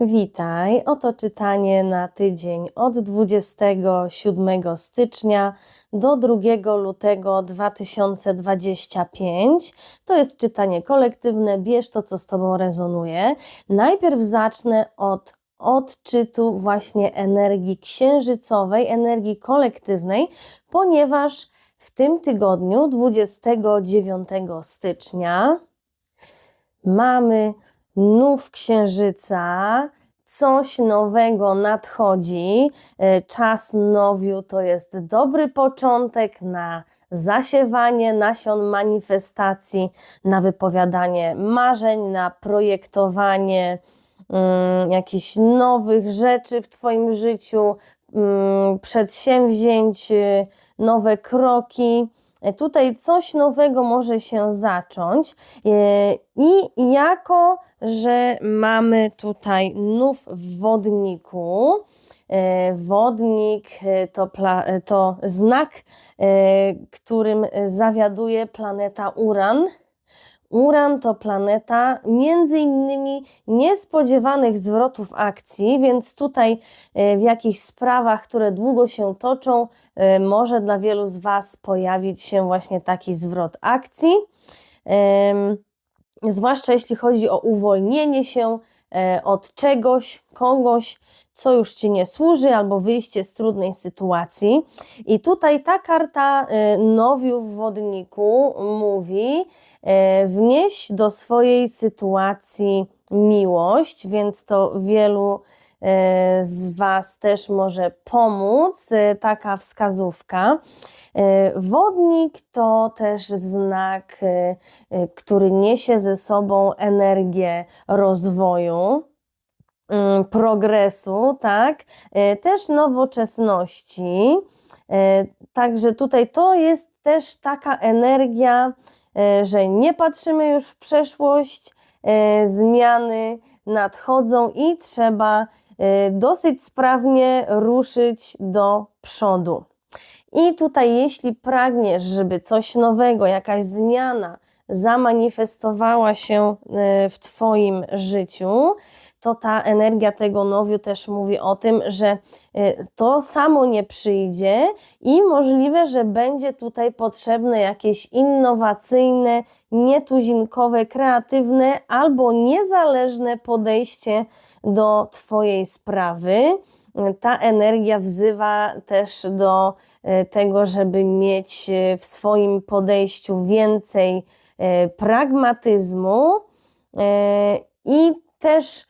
Witaj, oto czytanie na tydzień od 27 stycznia do 2 lutego 2025. To jest czytanie kolektywne, bierz to, co z Tobą rezonuje. Najpierw zacznę od odczytu właśnie energii księżycowej, energii kolektywnej, ponieważ w tym tygodniu, 29 stycznia, mamy nów księżyca, coś nowego nadchodzi. E, Czas nowiu to jest dobry początek na zasiewanie nasion manifestacji, na wypowiadanie marzeń, na projektowanie mm, jakichś nowych rzeczy w Twoim życiu, mm, przedsięwzięć, y, nowe kroki. E, Tutaj coś nowego może się zacząć, e, i jako, że mamy tutaj nów w wodniku, e, wodnik to, to znak, którym zawiaduje planeta Uran. Uran to planeta między innymi niespodziewanych zwrotów akcji, więc tutaj e, w jakichś sprawach, które długo się toczą, e, może dla wielu z Was pojawić się właśnie taki zwrot akcji. Zwłaszcza jeśli chodzi o uwolnienie się od czegoś, kogoś, co już Ci nie służy, albo wyjście z trudnej sytuacji. I tutaj ta karta e, nowiu w wodniku mówi: e, wnieś do swojej sytuacji miłość, więc to wielu e, z Was też może pomóc, e, taka wskazówka. E, Wodnik to też znak, e, e, który niesie ze sobą energię rozwoju, mm, progresu, tak, E, też nowoczesności. E, Także tutaj to jest też taka energia, e, że nie patrzymy już w przeszłość, e, zmiany nadchodzą i trzeba e, dosyć sprawnie ruszyć do przodu. I tutaj, jeśli pragniesz, żeby coś nowego, jakaś zmiana zamanifestowała się e, w Twoim życiu, to ta energia tego nowiu też mówi o tym, że e, to samo nie przyjdzie i możliwe, że będzie tutaj potrzebne jakieś innowacyjne, nietuzinkowe, kreatywne albo niezależne podejście do Twojej sprawy. Ta energia wzywa też do e, tego, żeby mieć e, w swoim podejściu więcej e, pragmatyzmu i też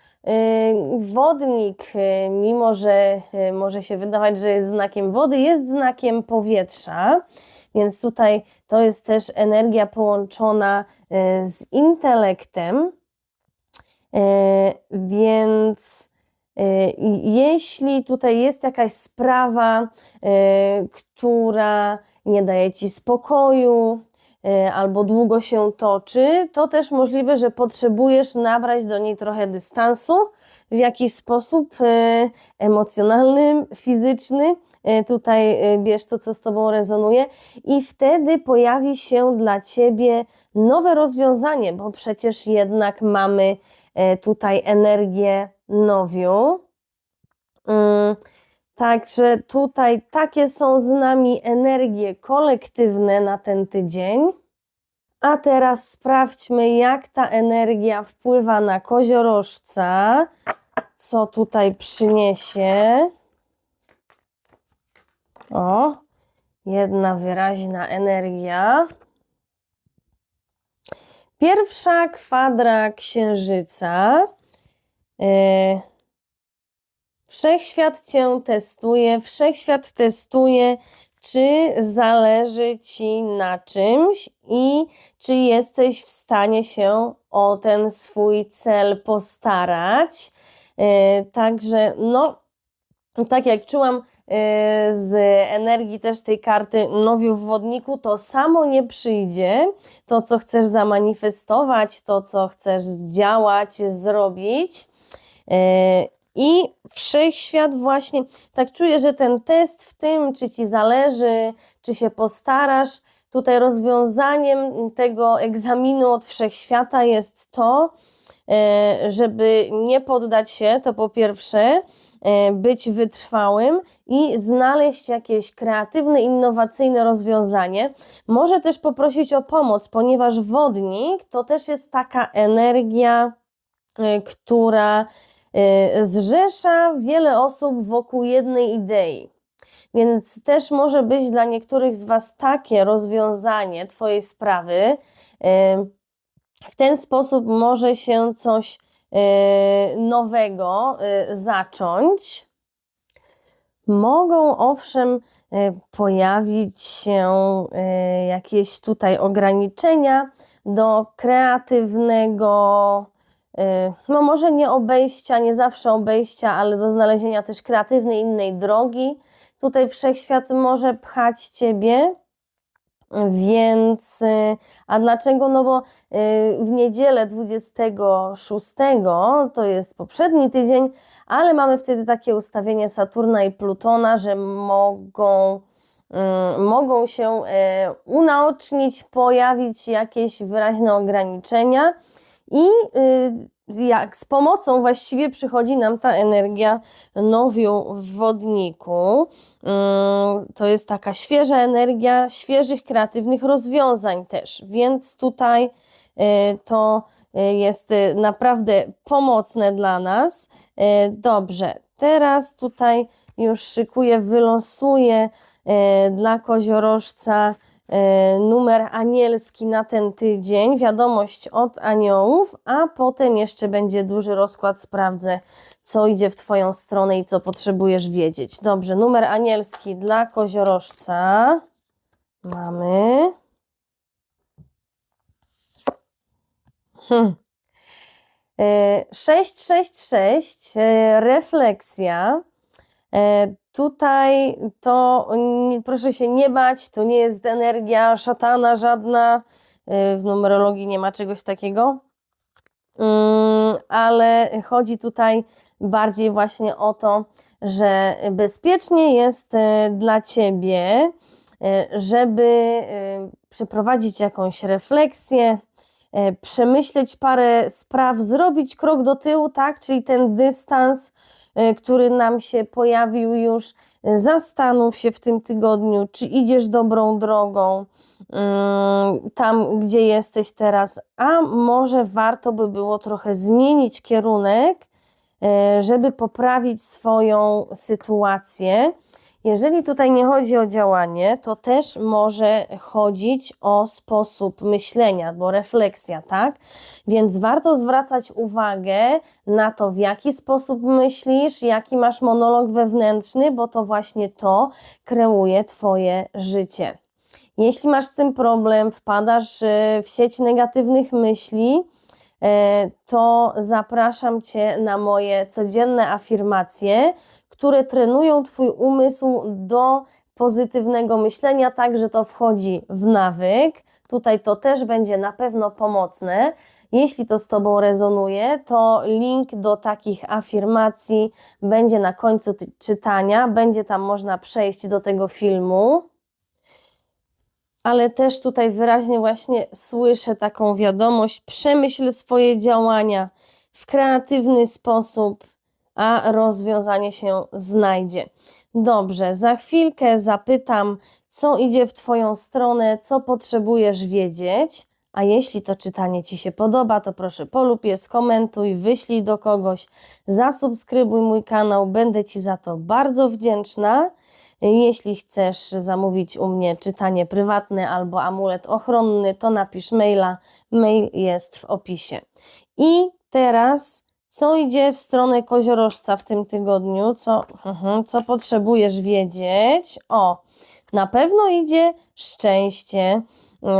wodnik, mimo że może się wydawać, że jest znakiem wody, jest znakiem powietrza. Więc tutaj to jest też energia połączona z intelektem. E, Więc e, jeśli tutaj jest jakaś sprawa, e, która nie daje ci spokoju, albo długo się toczy, to też możliwe, że potrzebujesz nabrać do niej trochę dystansu w jakiś sposób emocjonalny, fizyczny. Tutaj bierz to, co z Tobą rezonuje, i wtedy pojawi się dla Ciebie nowe rozwiązanie, bo przecież jednak mamy tutaj energię nowiu. Mm, Także tutaj takie są z nami energie kolektywne na ten tydzień. A teraz sprawdźmy, jak ta energia wpływa na koziorożca, co tutaj przyniesie. O, jedna wyraźna energia. Pierwsza kwadra księżyca. Yy, Wszechświat cię testuje, wszechświat testuje, czy zależy ci na czymś i czy jesteś w stanie się o ten swój cel postarać. E, Także, no, tak jak czułam z energii też tej karty nowiu w wodniku, to samo nie przyjdzie. To, co chcesz zamanifestować, to, co chcesz zdziałać, zrobić. E, I wszechświat właśnie, tak czuję, że ten test w tym, czy ci zależy, czy się postarasz, tutaj rozwiązaniem tego egzaminu od wszechświata jest to, e, żeby nie poddać się, to po pierwsze być wytrwałym i znaleźć jakieś kreatywne, innowacyjne rozwiązanie. Może też poprosić o pomoc, ponieważ wodnik to też jest taka energia, e, która e, zrzesza wiele osób wokół jednej idei. Więc też może być dla niektórych z Was takie rozwiązanie Twojej sprawy. e, W ten sposób może się coś e, nowego e, zacząć. Mogą owszem e, pojawić się e, jakieś tutaj ograniczenia do kreatywnego, e, no może nie obejścia, nie zawsze obejścia, ale do znalezienia też kreatywnej innej drogi. Tutaj wszechświat może pchać ciebie. Więc, y, a dlaczego? No bo y, w niedzielę 26, to jest poprzedni tydzień, ale mamy wtedy takie ustawienie Saturna i Plutona, że mogą, y, mogą się y, unaocznić, pojawić jakieś wyraźne ograniczenia i jak z pomocą właściwie przychodzi nam ta energia nowiu w wodniku. Mm, To jest taka świeża energia, świeżych, kreatywnych rozwiązań też, więc tutaj y, to y, jest y, naprawdę pomocne dla nas. Dobrze, teraz tutaj już szykuję, wylosuję dla koziorożca numer anielski na ten tydzień, wiadomość od aniołów, a potem jeszcze będzie duży rozkład, sprawdzę co idzie w Twoją stronę i co potrzebujesz wiedzieć. Dobrze, numer anielski dla koziorożca mamy. Hmm. E, 666, e, refleksja. Tutaj to proszę się nie bać, to nie jest energia szatana żadna. E, W numerologii nie ma czegoś takiego. Mm, ale chodzi tutaj bardziej właśnie o to, że bezpiecznie jest e, dla Ciebie, e, żeby przeprowadzić jakąś refleksję, przemyśleć parę spraw, zrobić krok do tyłu, tak? Czyli ten dystans, który nam się pojawił już, e, zastanów się w tym tygodniu, czy idziesz dobrą drogą, mm, tam gdzie jesteś teraz, a może warto by było trochę zmienić kierunek, e, żeby poprawić swoją sytuację. Jeżeli tutaj nie chodzi o działanie, to też może chodzić o sposób myślenia, bo refleksja, tak? Więc warto zwracać uwagę na to, w jaki sposób myślisz, jaki masz monolog wewnętrzny, bo to właśnie to kreuje Twoje życie. Jeśli masz z tym problem, wpadasz e, w sieć negatywnych myśli, e, to zapraszam Cię na moje codzienne afirmacje, które trenują Twój umysł do pozytywnego myślenia, tak że to wchodzi w nawyk. Tutaj to też będzie na pewno pomocne. Jeśli to z Tobą rezonuje, to link do takich afirmacji będzie na końcu czytania, będzie tam można przejść do tego filmu ale też tutaj wyraźnie właśnie słyszę taką wiadomość: przemyśl swoje działania w kreatywny sposób, a rozwiązanie się znajdzie. Dobrze, za chwilkę zapytam, co idzie w Twoją stronę, co potrzebujesz wiedzieć. A jeśli to czytanie Ci się podoba, to proszę polub je, skomentuj, wyślij do kogoś, zasubskrybuj mój kanał, będę Ci za to bardzo wdzięczna. Jeśli chcesz zamówić u mnie czytanie prywatne albo amulet ochronny, to napisz maila. Mail jest w opisie. I teraz, co idzie w stronę koziorożca w tym tygodniu? Co, mhm, co potrzebujesz wiedzieć? O, na pewno idzie szczęście,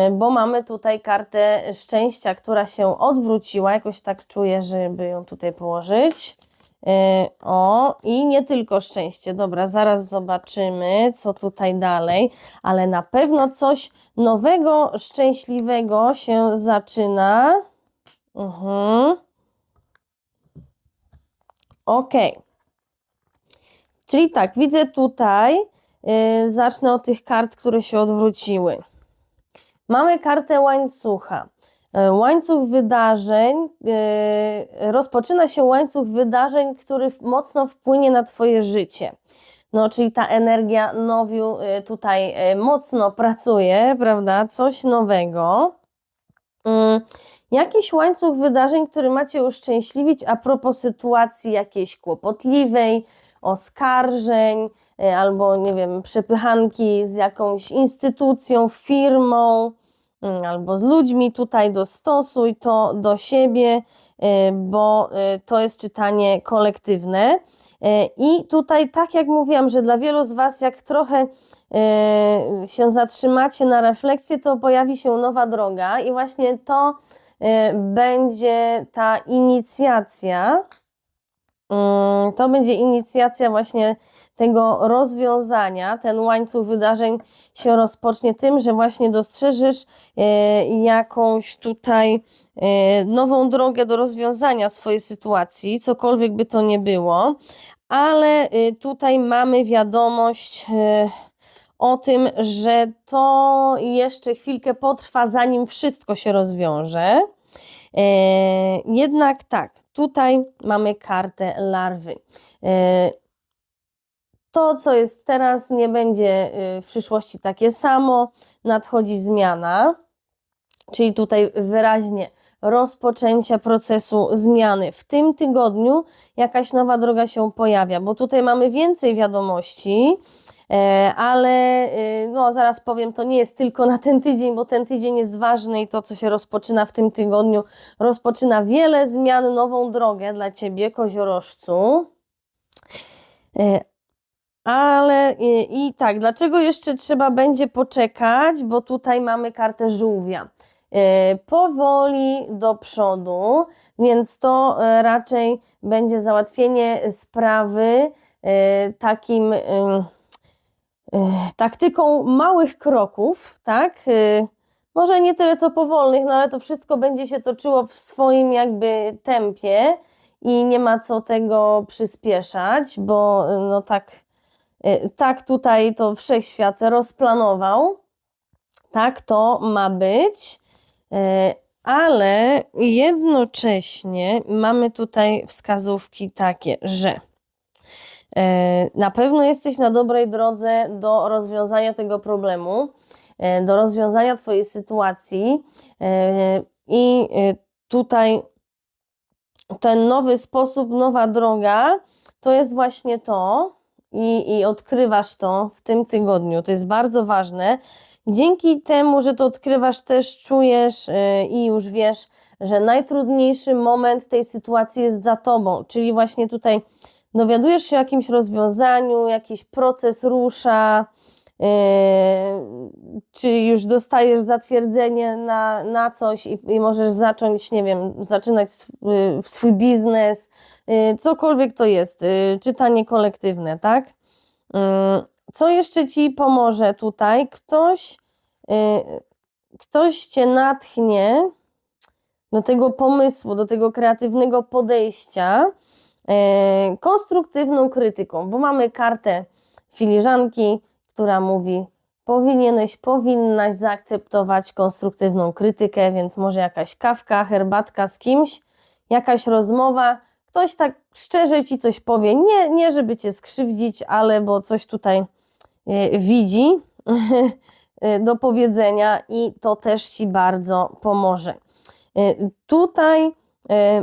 y, bo mamy tutaj kartę szczęścia, która się odwróciła. Jakoś tak czuję, żeby ją tutaj położyć. Yy, O, i nie tylko szczęście. Dobra, zaraz zobaczymy, co tutaj dalej, ale na pewno coś nowego, szczęśliwego się zaczyna. Mhm. Ok. Czyli tak, widzę tutaj, yy, zacznę od tych kart, które się odwróciły. Mamy kartę łańcucha. E, Łańcuch wydarzeń, e, rozpoczyna się łańcuch wydarzeń, który mocno wpłynie na Twoje życie. No, czyli ta energia nowiu e, tutaj e, mocno pracuje, prawda? Coś nowego. Mm, Jakiś łańcuch wydarzeń, który macie uszczęśliwić a propos sytuacji jakiejś kłopotliwej, oskarżeń, e, albo nie wiem, przepychanki z jakąś instytucją, firmą, mm, albo z ludźmi. Tutaj dostosuj to do siebie, e, bo e, to jest czytanie kolektywne. I tutaj, tak jak mówiłam, że dla wielu z Was, jak trochę się zatrzymacie na refleksję, to pojawi się nowa droga, i właśnie to będzie ta inicjacja. Mm, To będzie inicjacja właśnie tego rozwiązania. Ten łańcuch wydarzeń się rozpocznie tym, że właśnie dostrzeżysz e, jakąś tutaj e, nową drogę do rozwiązania swojej sytuacji, cokolwiek by to nie było, ale y, tutaj mamy wiadomość o tym, że to jeszcze chwilkę potrwa, zanim wszystko się rozwiąże. E, Jednak tak, tutaj mamy kartę larwy. E, To, co jest teraz, nie będzie y, w przyszłości takie samo. Nadchodzi zmiana, czyli tutaj wyraźnie rozpoczęcia procesu zmiany. W tym tygodniu jakaś nowa droga się pojawia, bo tutaj mamy więcej wiadomości. E, ale y, no, zaraz powiem, to nie jest tylko na ten tydzień, bo ten tydzień jest ważny i to, co się rozpoczyna w tym tygodniu, rozpoczyna wiele zmian, nową drogę dla Ciebie, koziorożcu. E, Ale i, i tak, dlaczego jeszcze trzeba będzie poczekać? Bo tutaj mamy kartę żółwia. E, Powoli do przodu, więc to raczej będzie załatwienie sprawy takim. Taktyką małych kroków, tak? E, Może nie tyle co powolnych, no ale to wszystko będzie się toczyło w swoim jakby tempie i nie ma co tego przyspieszać, bo e, no tak, e, tak tutaj to wszechświat rozplanował. Tak to ma być. Ale jednocześnie mamy tutaj wskazówki takie, że Na pewno jesteś na dobrej drodze do rozwiązania tego problemu, e, do rozwiązania Twojej sytuacji e, i e, tutaj ten nowy sposób, nowa droga to jest właśnie to i, i odkrywasz to w tym tygodniu. To jest bardzo ważne. Dzięki temu, że to odkrywasz, też czujesz e, i już wiesz, że najtrudniejszy moment tej sytuacji jest za Tobą, czyli właśnie tutaj dowiadujesz się o jakimś rozwiązaniu, jakiś proces rusza, yy, czy już dostajesz zatwierdzenie na, na coś i, i możesz zacząć, nie wiem, zaczynać sw- yy, swój biznes, yy, cokolwiek to jest, yy, czytanie kolektywne, tak? Yy, Co jeszcze Ci pomoże tutaj? Ktoś, yy, ktoś Cię natchnie do tego pomysłu, do tego kreatywnego podejścia, konstruktywną krytyką, bo mamy kartę filiżanki, która mówi: powinieneś, powinnaś zaakceptować konstruktywną krytykę, więc może jakaś kawka, herbatka z kimś, jakaś rozmowa, ktoś tak szczerze ci coś powie, nie, nie żeby cię skrzywdzić, ale bo coś tutaj e, widzi e, do powiedzenia i to też ci bardzo pomoże. E, Tutaj e,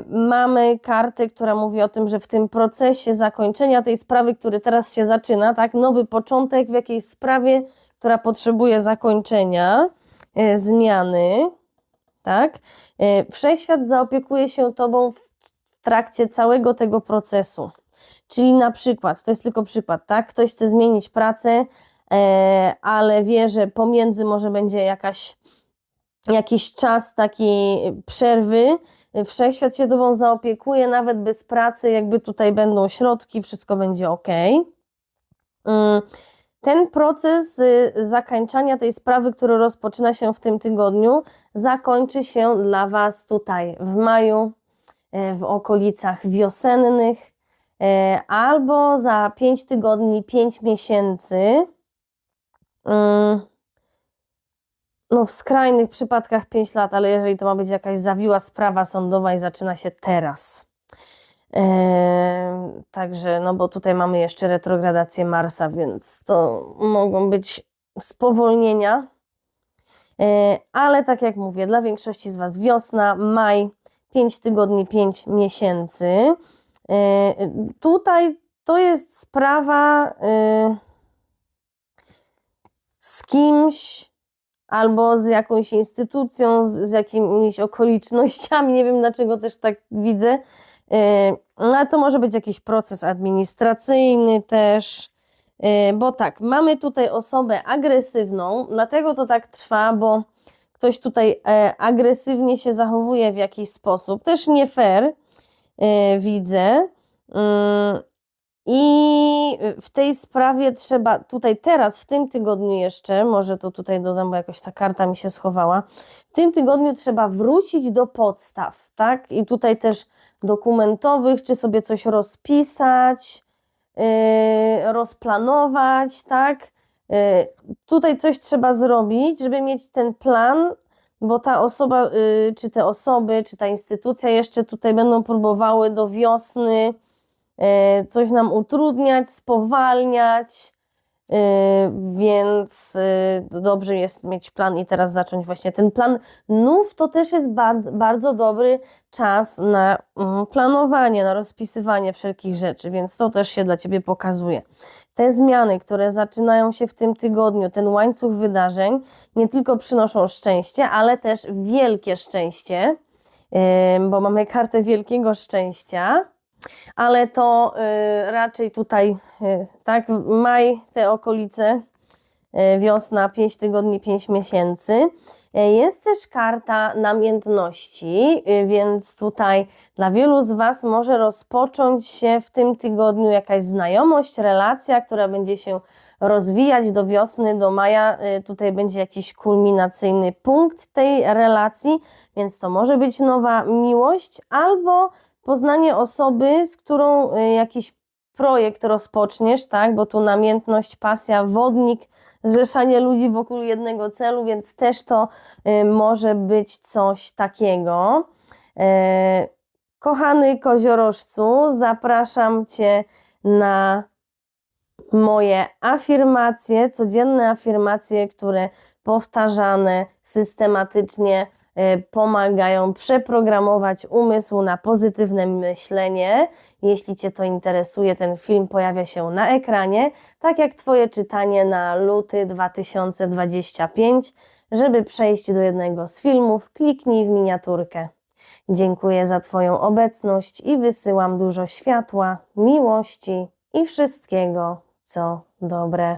mamy kartę, która mówi o tym, że w tym procesie zakończenia tej sprawy, który teraz się zaczyna, tak, nowy początek w jakiejś sprawie, która potrzebuje zakończenia, e, zmiany, tak, e, wszechświat zaopiekuje się tobą w w trakcie całego tego procesu. Czyli na przykład, to jest tylko przykład, tak, ktoś chce zmienić pracę, e, ale wie, że pomiędzy może będzie jakaś jakiś czas takiej przerwy, wszechświat się tobą zaopiekuje, nawet bez pracy, jakby tutaj będą środki, wszystko będzie ok. Ten proces y, zakończania tej sprawy, który rozpoczyna się w tym tygodniu, zakończy się dla Was tutaj w maju, e, w okolicach wiosennych, e, albo za 5 tygodni, 5 miesięcy. No w skrajnych przypadkach 5 lat, ale jeżeli to ma być jakaś zawiła sprawa sądowa i zaczyna się teraz. Eee, także, no bo tutaj mamy jeszcze retrogradację Marsa, więc to mogą być spowolnienia. Eee, ale tak jak mówię, dla większości z Was wiosna, maj, 5 tygodni, 5 miesięcy. Eee, tutaj to jest sprawa y, z kimś albo z jakąś instytucją, z, z jakimiś okolicznościami. Nie wiem, dlaczego też tak widzę. Yy, No, ale to może być jakiś proces administracyjny też. Yy, Bo tak, mamy tutaj osobę agresywną, dlatego to tak trwa, bo ktoś tutaj e, agresywnie się zachowuje w jakiś sposób, też nie fair, e, widzę. I w tej sprawie trzeba tutaj teraz, w tym tygodniu jeszcze, może to tutaj dodam, bo jakoś ta karta mi się schowała, w tym tygodniu trzeba wrócić do podstaw, tak? I tutaj też dokumentowych, czy sobie coś rozpisać, yy, rozplanować, tak? Yy, tutaj coś trzeba zrobić, żeby mieć ten plan, bo ta osoba, yy, czy te osoby, czy ta instytucja jeszcze tutaj będą próbowały do wiosny coś nam utrudniać, spowalniać, yy, więc yy, dobrze jest mieć plan i teraz zacząć właśnie ten plan. Nów to też jest ba bardzo dobry czas na mm, planowanie, na rozpisywanie wszelkich rzeczy, więc to też się dla Ciebie pokazuje. Te zmiany, które zaczynają się w tym tygodniu, ten łańcuch wydarzeń, nie tylko przynoszą szczęście, ale też wielkie szczęście, bo mamy kartę wielkiego szczęścia, ale to yy, raczej tutaj, yy, tak, maj, te okolice, yy, wiosna, 5 tygodni, 5 miesięcy. Jest też karta namiętności, więc tutaj dla wielu z Was może rozpocząć się w tym tygodniu jakaś znajomość, relacja, która będzie się rozwijać do wiosny, do maja. Tutaj będzie jakiś kulminacyjny punkt tej relacji, więc to może być nowa miłość albo poznanie osoby, z którą y, jakiś projekt rozpoczniesz, tak? Bo tu namiętność, pasja, wodnik, zrzeszanie ludzi wokół jednego celu, więc też to y, może być coś takiego. E, Kochany koziorożcu, zapraszam Cię na moje afirmacje, codzienne afirmacje, które powtarzane systematycznie pomagają przeprogramować umysł na pozytywne myślenie. Jeśli Cię to interesuje, ten film pojawia się na ekranie, tak jak Twoje czytanie na luty 2025. Żeby przejść do jednego z filmów, kliknij w miniaturkę. Dziękuję za Twoją obecność i wysyłam dużo światła, miłości i wszystkiego, co dobre.